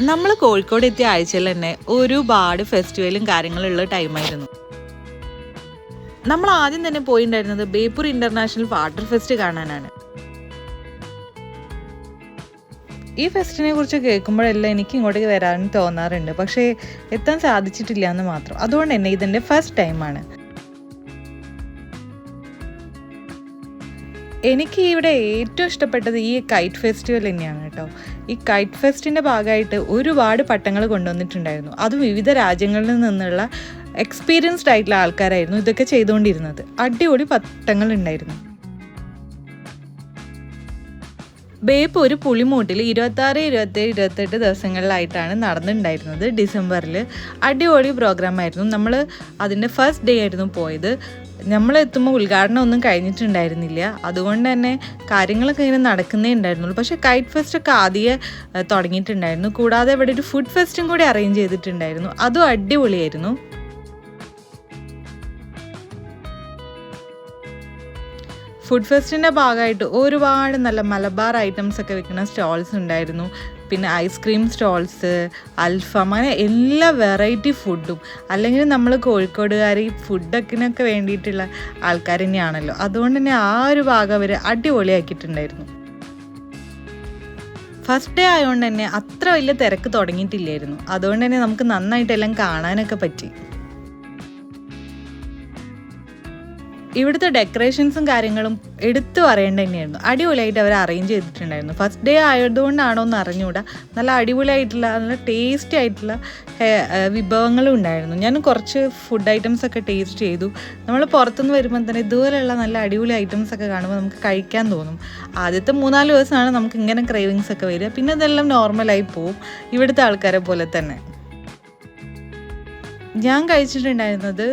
നമ്മൾ കോഴിക്കോട് എത്തിയ ആഴ്ചയിൽ തന്നെ ഒരുപാട് ഫെസ്റ്റിവലും കാര്യങ്ങളുള്ള ടൈമായിരുന്നു നമ്മൾ ആദ്യം തന്നെ പോയിണ്ടായിരുന്നത് ബേപ്പൂർ ഇന്റർനാഷണൽ വാട്ടർ ഫെസ്റ്റ് കാണാനാണ്. ഈ ഫെസ്റ്റിനെ കുറിച്ച് കേൾക്കുമ്പോഴെല്ലാം എനിക്ക് ഇങ്ങോട്ടേക്ക് വരാൻ തോന്നാറുണ്ട്. പക്ഷേ എത്താൻ സാധിച്ചിട്ടില്ല എന്ന് മാത്രം. അതുകൊണ്ട് തന്നെ ഇതെന്റെ ഫസ്റ്റ് ടൈമാണ് എനിക്ക് ഇവിടെ ഏറ്റവും ഇഷ്ടപ്പെട്ടത് ഈ കൈറ്റ് ഫെസ്റ്റിവൽ തന്നെയാണ് കേട്ടോ. ഈ കൈറ്റ് ഫെസ്റ്റിന്റെ ഭാഗമായിട്ട് ഒരുപാട് പട്ടങ്ങൾ കൊണ്ടുവന്നിട്ടുണ്ടായിരുന്നു. അതും വിവിധ രാജ്യങ്ങളിൽ നിന്നുള്ള എക്സ്പീരിയൻസ്ഡ് ആയിട്ടുള്ള ആൾക്കാരായിരുന്നു ഇതൊക്കെ ചെയ്തുകൊണ്ടിരുന്നത്. അടിപൊളി പട്ടങ്ങൾ ഉണ്ടായിരുന്നു. ബേപ്പൂർ പുളിമൂട്ടിൽ ഇരുപത്താറ് ഇരുപത്തേഴ് ഇരുപത്തെട്ട് ദിവസങ്ങളിലായിട്ടാണ് നടന്നിട്ടുണ്ടായിരുന്നത് ഡിസംബറിൽ അടിപൊളി പ്രോഗ്രാം ആയിരുന്നു. നമ്മൾ അതിന്റെ ഫസ്റ്റ് ഡേ ആയിരുന്നു പോയത്. നമ്മൾ എത്തുമ്പോൾ ഉദ്ഘാടനം ഒന്നും കഴിഞ്ഞിട്ടുണ്ടായിരുന്നില്ല. അതുകൊണ്ട് തന്നെ കാര്യങ്ങളൊക്കെ ഇങ്ങനെ നടക്കുന്നേ ഉണ്ടായിരുന്നുള്ളൂ. പക്ഷേ കൈറ്റ് ഫെസ്റ്റ് ഒക്കെ ആദ്യമേ തുടങ്ങിയിട്ടുണ്ടായിരുന്നു. കൂടാതെ ഇവിടെ ഒരു ഫുഡ് ഫെസ്റ്റും കൂടി അറേഞ്ച് ചെയ്തിട്ടുണ്ടായിരുന്നു. അതും അടിപൊളിയായിരുന്നു. ഫുഡ് ഫെസ്റ്റിന്റെ ഭാഗമായിട്ട് ഒരുപാട് നല്ല മലബാർ ഐറ്റംസ് ഒക്കെ വിൽക്കുന്ന സ്റ്റോൾസ് ഉണ്ടായിരുന്നു. പിന്നെ ഐസ്ക്രീം സ്റ്റോൾസ് അൽഫാം അങ്ങനെ എല്ലാ വെറൈറ്റി ഫുഡും അല്ലെങ്കിൽ നമ്മൾ കോഴിക്കോടുകാർ ഈ ഫുഡൊക്കിനൊക്കെ വേണ്ടിയിട്ടുള്ള ആൾക്കാർ തന്നെയാണല്ലോ. അതുകൊണ്ട് തന്നെ ആ ഒരു ഭാഗം അവർ അടിപൊളിയാക്കിയിട്ടുണ്ടായിരുന്നു. ഫസ്റ്റ് ഡേ ആയതുകൊണ്ട് തന്നെ അത്ര വലിയ തിരക്ക് തുടങ്ങിയിട്ടില്ലായിരുന്നു. അതുകൊണ്ട് തന്നെ നമുക്ക് നന്നായിട്ടെല്ലാം കാണാനൊക്കെ പറ്റി. ഇവിടുത്തെ ഡെക്കറേഷൻസും കാര്യങ്ങളും എടുത്തു പറയേണ്ട തന്നെയായിരുന്നു. അടിപൊളിയായിട്ട് അവർ അറേഞ്ച് ചെയ്തിട്ടുണ്ടായിരുന്നു. ഫസ്റ്റ് ഡേ ആയതുകൊണ്ടാണോ എന്ന് അറിഞ്ഞുകൂടാ നല്ല അടിപൊളിയായിട്ടുള്ള നല്ല ടേസ്റ്റി ആയിട്ടുള്ള വിഭവങ്ങളും ഉണ്ടായിരുന്നു. ഞാൻ കുറച്ച് ഫുഡ് ഐറ്റംസ് ഒക്കെ ടേസ്റ്റ് ചെയ്തു. നമ്മൾ പുറത്തുനിന്ന് വരുമ്പോൾ തന്നെ ഇതുപോലെയുള്ള നല്ല അടിപൊളി ഐറ്റംസ് ഒക്കെ കാണുമ്പോൾ നമുക്ക് കഴിക്കാൻ തോന്നും. ആദ്യത്തെ മൂന്നാൽ ദിവസമാണ് നമുക്ക് ഇങ്ങനെ ക്രേവിങ്സ് ഒക്കെ വരിക. പിന്നെ ഇതെല്ലാം നോർമലായി പോവും. ഇവിടുത്തെ ആൾക്കാരെ പോലെ തന്നെ. ഞാൻ കഴിച്ചിട്ടുണ്ടായിരുന്നത്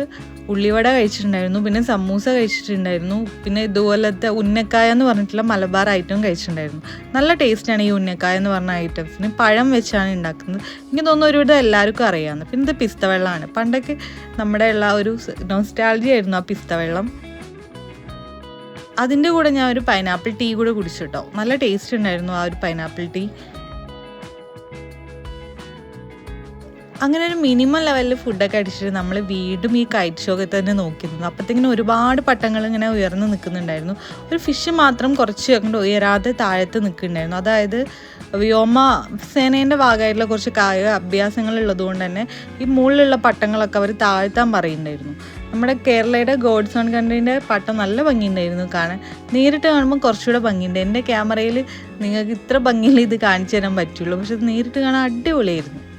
ഉള്ളിവട കഴിച്ചിട്ടുണ്ടായിരുന്നു പിന്നെ സമൂസ കഴിച്ചിട്ടുണ്ടായിരുന്നു പിന്നെ ഇതുപോലത്തെ ഉന്നക്കായ എന്ന് പറഞ്ഞിട്ടുള്ള മലബാർ ഐറ്റം കഴിച്ചിട്ടുണ്ടായിരുന്നു. നല്ല ടേസ്റ്റാണ് ഈ ഉന്നക്കായ എന്ന് പറഞ്ഞ ഐറ്റംസിന് പഴം വെച്ചാണ് ഉണ്ടാക്കുന്നത് എനിക്ക് തോന്നുന്നു ഒരുവിധം എല്ലാവർക്കും അറിയാമെന്ന് പിന്നെ ഇത് പിസ്ത വെള്ളമാണ്. പണ്ടൊക്കെ നമ്മുടെ ഉള്ള ഒരു നോസ്റ്റാൾജി ആയിരുന്നു ആ പിസ്ത വെള്ളം. അതിന്റെ കൂടെ ഞാൻ ഒരു പൈനാപ്പിൾ ടീ കൂടെ കുടിച്ചു കേട്ടോ നല്ല ടേസ്റ്റ് ഉണ്ടായിരുന്നു ആ ഒരു പൈനാപ്പിൾ ടീ അങ്ങനെ ഒരു മിനിമം ലെവലിൽ ഫുഡൊക്കെ അടിച്ചിട്ട് നമ്മൾ വീണ്ടും ഈ കൈറ്റ് ഷോക്കെ തന്നെ നോക്കിയിരുന്നു അപ്പോഴത്തേക്കിനും ഒരുപാട് പട്ടങ്ങൾ ഇങ്ങനെ ഉയർന്നു നിൽക്കുന്നുണ്ടായിരുന്നു. ഒരു ഫിഷ് മാത്രം കുറച്ച് അങ്ങോട്ട് ഉയരാതെ താഴത്ത് നിൽക്കുന്നുണ്ടായിരുന്നു. അതായത് വ്യോമ സേനേന്റെ ഭാഗമായിട്ടുള്ള കുറച്ച് കായിക അഭ്യാസങ്ങൾ ഉള്ളതുകൊണ്ട് തന്നെ ഈ മുകളിലുള്ള പട്ടങ്ങളൊക്കെ അവർ താഴ്ത്താൻ പറയുന്നുണ്ടായിരുന്നു. നമ്മുടെ കേരളയുടെ ഗോഡ്സ് ഓൺ കൺട്രീന്റെ പട്ടം നല്ല ഭംഗിയുണ്ടായിരുന്നു കാണാൻ. നേരിട്ട് കാണുമ്പോൾ കുറച്ചുകൂടെ ഭംഗിയുണ്ട്. എന്റെ ക്യാമറയിൽ നിങ്ങൾക്ക് ഇത്ര ഭംഗിയിൽ ഇത് കാണിച്ചു തരാൻ പറ്റുള്ളൂ. പക്ഷെ നേരിട്ട് കാണാൻ അടിപൊളിയായിരുന്നു.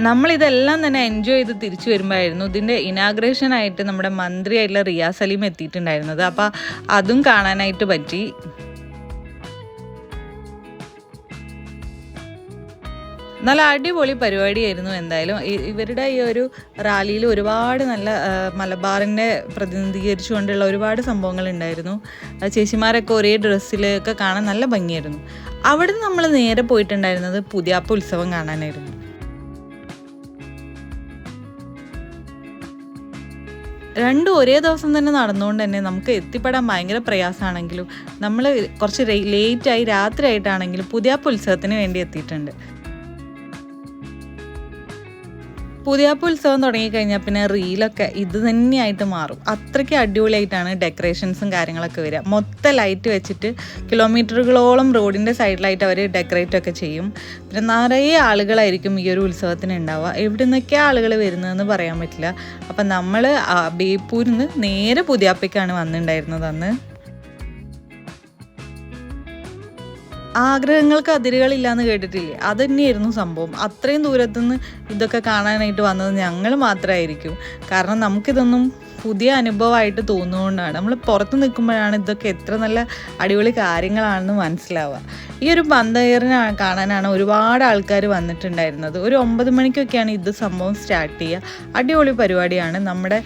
നമ്മൾ ഇതെല്ലാം തന്നെ എൻജോയ് ചെയ്ത് തിരിച്ചു വരുമ്പോഴായിരുന്നു ഇതിന്റെ ഇനാഗ്രേഷനായിട്ട് നമ്മുടെ മന്ത്രിയായിട്ടുള്ള റിയാസ് സലീം എത്തിയിട്ടുണ്ടായിരുന്നത്. അപ്പോൾ അതും കാണാനായിട്ട് പറ്റി. നല്ല അടിപൊളി പരിപാടിയായിരുന്നു എന്തായാലും. ഇവരുടെ ഈ ഒരു റാലിയിൽ ഒരുപാട് നല്ല മലബാറിനെ പ്രതിനിധീകരിച്ചുകൊണ്ടുള്ള ഒരുപാട് സംഭവങ്ങൾ ഉണ്ടായിരുന്നു. ചേച്ചിമാരൊക്കെ ഒരേ ഡ്രസ്സിലൊക്കെ കാണാൻ നല്ല ഭംഗിയായിരുന്നു. അവിടെ നമ്മൾ നേരെ പോയിട്ടുണ്ടായിരുന്നത് പുതിയാപ്പ ഉത്സവം കാണാനായിരുന്നു. രണ്ടും ഒരേ ദിവസം തന്നെ നടന്നുകൊണ്ട് തന്നെ നമുക്ക് എത്തിപ്പെടാൻ ഭയങ്കര പ്രയാസമാണെങ്കിലും നമ്മൾ കുറച്ച് ലേറ്റായി രാത്രി ആയിട്ടാണെങ്കിലും പുതിയ ഉത്സവത്തിന് വേണ്ടി എത്തിയിട്ടുണ്ട്. പുതിയാപ്പ ഉത്സവം തുടങ്ങിക്കഴിഞ്ഞാൽ പിന്നെ റീലൊക്കെ ഇത് തന്നെയായിട്ട് മാറും. അത്രയ്ക്ക് അടിപൊളിയായിട്ടാണ് ഡെക്കറേഷൻസും കാര്യങ്ങളൊക്കെ വരിക. മൊത്തം ലൈറ്റ് വെച്ചിട്ട് കിലോമീറ്ററുകളോളം റോഡിന്റെ സൈഡിലായിട്ട് അവർ ഡെക്കറേറ്റ് ഒക്കെ ചെയ്യും. പിന്നെ നിറയെ ആളുകളായിരിക്കും ഈ ഒരു ഉത്സവത്തിന് ഉണ്ടാവുക. എവിടെ നിന്നൊക്കെ ആളുകൾ വരുന്നതെന്ന് പറയാൻ പറ്റില്ല. അപ്പം നമ്മൾ ബേപ്പൂരിൽ നിന്ന് നേരെ പുതിയാപ്പയ്ക്കാണ് വന്നിട്ടുണ്ടായിരുന്നത് അന്ന്. ആഗ്രഹങ്ങൾക്ക് അതിരുകളില്ല എന്ന് കേട്ടിട്ടില്ലേ? അത് തന്നെയായിരുന്നു സംഭവം. അത്രയും ദൂരത്തുനിന്ന് ഇതൊക്കെ കാണാനായിട്ട് വന്നത് ഞങ്ങൾ മാത്രമായിരിക്കും. കാരണം നമുക്കിതൊന്നും പുതിയ അനുഭവമായിട്ട് തോന്നുകൊണ്ടാണ് നമ്മൾ പുറത്ത് നിൽക്കുമ്പോഴാണ് ഇതൊക്കെ എത്ര നല്ല അടിപൊളി കാര്യങ്ങളാണെന്ന് മനസ്സിലാവുക. ഈ ഒരു പന്തയറിനെ കാണാനാണ് ഒരുപാട് ആൾക്കാർ വന്നിട്ടുണ്ടായിരുന്നത്. ഒരു ഒമ്പത് മണിക്കൊക്കെയാണ് ഇത് സംഭവം സ്റ്റാർട്ട് ചെയ്യുക. അടിപൊളി പരിപാടിയാണ്. നമ്മുടെ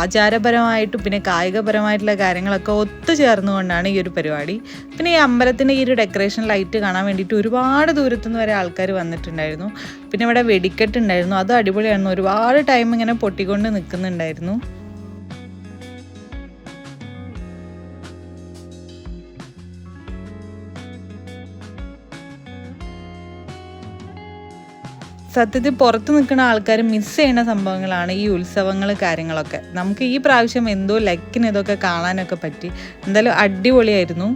ആചാരപരമായിട്ടും പിന്നെ കായികപരമായിട്ടുള്ള കാര്യങ്ങളൊക്കെ ഒത്തുചേർന്നുകൊണ്ടാണ് ഈ ഒരു പരിപാടി. പിന്നെ ഈ അമ്പലത്തിന്റെ ഈ ഒരു ഡെക്കറേഷൻ ലൈറ്റ് കാണാൻ വേണ്ടിയിട്ട് ഒരുപാട് ദൂരത്തുനിന്ന് വരെ ആൾക്കാർ വന്നിട്ടുണ്ടായിരുന്നു. പിന്നെ ഇവിടെ വെടിക്കെട്ടുണ്ടായിരുന്നു അത് അടിപൊളിയായിരുന്നു. ഒരുപാട് ടൈം ഇങ്ങനെ പൊട്ടിക്കൊണ്ട് നിൽക്കുന്നുണ്ടായിരുന്നു. സത്യത്തിൽ പുറത്ത് നിൽക്കുന്ന ആൾക്കാർ മിസ് ചെയ്യുന്ന സംഭവങ്ങളാണ് ഈ ഉത്സവങ്ങൾ കാര്യങ്ങളൊക്കെ. നമുക്ക് ഈ പ്രാവശ്യം എന്തോ ലക്കിന് ഇതൊക്കെ കാണാനൊക്കെ പറ്റി. എന്തായാലും അടിപൊളിയായിരുന്നു.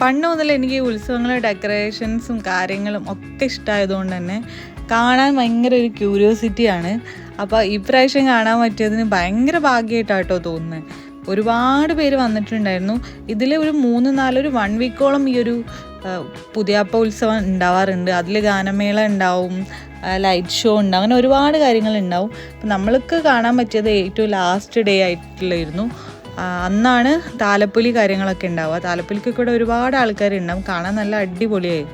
പണ്ട് മുതൽ എനിക്ക് ഈ ഡെക്കറേഷൻസും കാര്യങ്ങളും ഒക്കെ ഇഷ്ടമായതുകൊണ്ട് തന്നെ കാണാൻ ഭയങ്കര ഒരു ക്യൂരിയോസിറ്റിയാണ്. അപ്പോൾ ഇപ്രാവശ്യം കാണാൻ പറ്റിയതിന് ഭയങ്കര ഭാഗ്യമായിട്ടാണ് കേട്ടോ തോന്നുന്നത് ഒരുപാട് പേര് വന്നിട്ടുണ്ടായിരുന്നു. ഇതിൽ ഒരു മൂന്ന് നാലൊരു വൺ വീക്കോളം ഈ ഒരു പുതിയാപ്പ ഉത്സവം ഉണ്ടാവാറുണ്ട്. അതിൽ ഗാനമേള ഉണ്ടാവും ലൈറ്റ് ഷോ ഉണ്ടാവും അങ്ങനെ ഒരുപാട് കാര്യങ്ങൾ ഉണ്ടാവും. അപ്പം നമ്മൾക്ക് കാണാൻ പറ്റിയത് ഏറ്റവും ലാസ്റ്റ് ഡേ ആയിട്ടുള്ളായിരുന്നു. അന്നാണ് താലപ്പൊലി കാര്യങ്ങളൊക്കെ ഉണ്ടാവുക. താലപ്പൊലിക്ക് കൂടെ ഒരുപാട് ആൾക്കാർ ആൾക്കാരുണ്ടാവും. കാണാൻ നല്ല അടിപൊളിയായി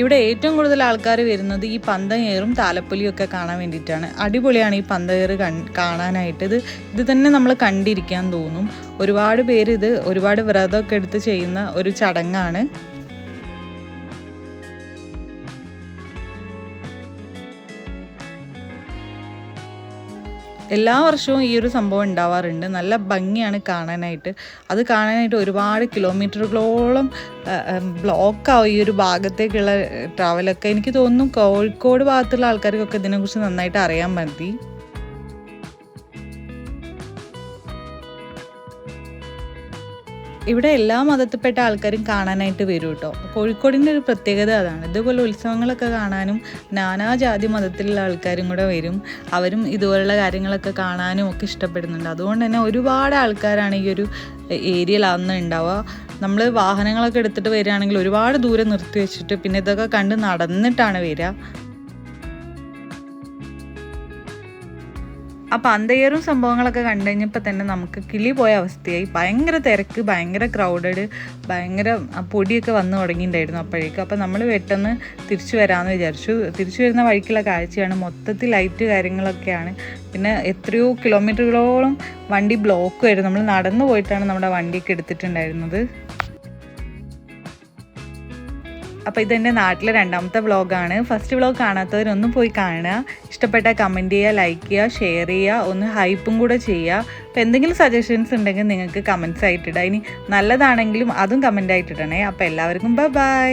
ഇവിടെ ഏറ്റവും കൂടുതൽ ആൾക്കാർ വരുന്നത് ഈ പന്തയേറും താലപ്പൊലിയും ഒക്കെ കാണാൻ വേണ്ടിയിട്ടാണ്. അടിപൊളിയാണ് ഈ പന്തയേറ് കൺ കാണാനായിട്ട്. ഇത് ഇത് തന്നെ നമ്മൾ കണ്ടിരിക്കാൻ തോന്നും. ഒരുപാട് പേര് ഇത് ഒരുപാട് വ്രതമൊക്കെ എടുത്ത് ചെയ്യുന്ന ഒരു ചടങ്ങാണ്. എല്ലാ വർഷവും ഈ ഒരു സംഭവം ഉണ്ടാവാറുണ്ട്. നല്ല ഭംഗിയാണ് കാണാനായിട്ട്. അത് കാണാനായിട്ട് ഒരുപാട് കിലോമീറ്ററുകളോളം ബ്ലോക്കാവും ഈ ഒരു ഭാഗത്തേക്കുള്ള ട്രാവലൊക്കെ എനിക്ക് തോന്നുന്നു കോഴിക്കോട് ഭാഗത്തുള്ള ആൾക്കാർക്കൊക്കെ ഇതിനെക്കുറിച്ച് നന്നായിട്ട് അറിയാൻ മതി. ഇവിടെ എല്ലാ മതത്തിൽപ്പെട്ട ആൾക്കാരും കാണാനായിട്ട് വരും കേട്ടോ കോഴിക്കോടിന്റെ ഒരു പ്രത്യേകത അതാണ്. ഇതുപോലെ ഉത്സവങ്ങളൊക്കെ കാണാനും നാനാജാതി മതത്തിലുള്ള ആൾക്കാരും കൂടെ വരും. അവരും ഇതുപോലുള്ള കാര്യങ്ങളൊക്കെ കാണാനും ഒക്കെ ഇഷ്ടപ്പെടുന്നുണ്ട്. അതുകൊണ്ട് തന്നെ ഒരുപാട് ആൾക്കാരാണ് ഈ ഒരു ഏരിയയിൽ അന്ന് ഉണ്ടാവുക. നമ്മൾ വാഹനങ്ങളൊക്കെ എടുത്തിട്ട് വരികയാണെങ്കിൽ ഒരുപാട് ദൂരം നിർത്തി വെച്ചിട്ട് പിന്നെ ഇതൊക്കെ കണ്ട് നടന്നിട്ടാണ് വരിക. ആ അന്തയ്യറും സംഭവങ്ങളൊക്കെ കണ്ടു കഴിഞ്ഞപ്പോൾ തന്നെ നമുക്ക് കിളി പോയ അവസ്ഥയായി. ഭയങ്കര തിരക്ക് ഭയങ്കര ക്രൗഡഡ് ഭയങ്കര പൊടിയൊക്കെ വന്നു തുടങ്ങിയിട്ടുണ്ടായിരുന്നു അപ്പോഴേക്കും. അപ്പോൾ നമ്മൾ പെട്ടെന്ന് തിരിച്ചു വരാമെന്ന് വിചാരിച്ചു. തിരിച്ചു വരുന്ന വഴിക്കുള്ള കാഴ്ചയാണ് മൊത്തത്തിൽ ലൈറ്റ് കാര്യങ്ങളൊക്കെയാണ്. പിന്നെ എത്രയോ കിലോമീറ്ററുകളോളം വണ്ടി ബ്ലോക്ക് ആയിരുന്നു. നമ്മൾ നടന്നു പോയിട്ടാണ് നമ്മുടെ വണ്ടിയൊക്കെ എടുത്തിട്ടുണ്ടായിരുന്നത്. അപ്പോൾ ഇതെന്റെ നാട്ടിലെ രണ്ടാമത്തെ വ്ളോഗാണ് ഫസ്റ്റ് വ്ളോഗ് കാണാത്തവരൊന്നും പോയി കാണുക. ഇഷ്ടപ്പെട്ട കമന്റ് ചെയ്യുക ലൈക്ക് ചെയ്യുക ഷെയർ ചെയ്യുക ഒന്ന് ഹൈപ്പും കൂടെ ചെയ്യുക. അപ്പോൾ എന്തെങ്കിലും സജഷൻസ് ഉണ്ടെങ്കിൽ നിങ്ങൾക്ക് കമൻസ് ആയിട്ടിടുക ഇനി നല്ലതാണെങ്കിലും അതും കമന്റ് ആയിട്ടിടണേ അപ്പോൾ എല്ലാവർക്കും ബൈ ബൈ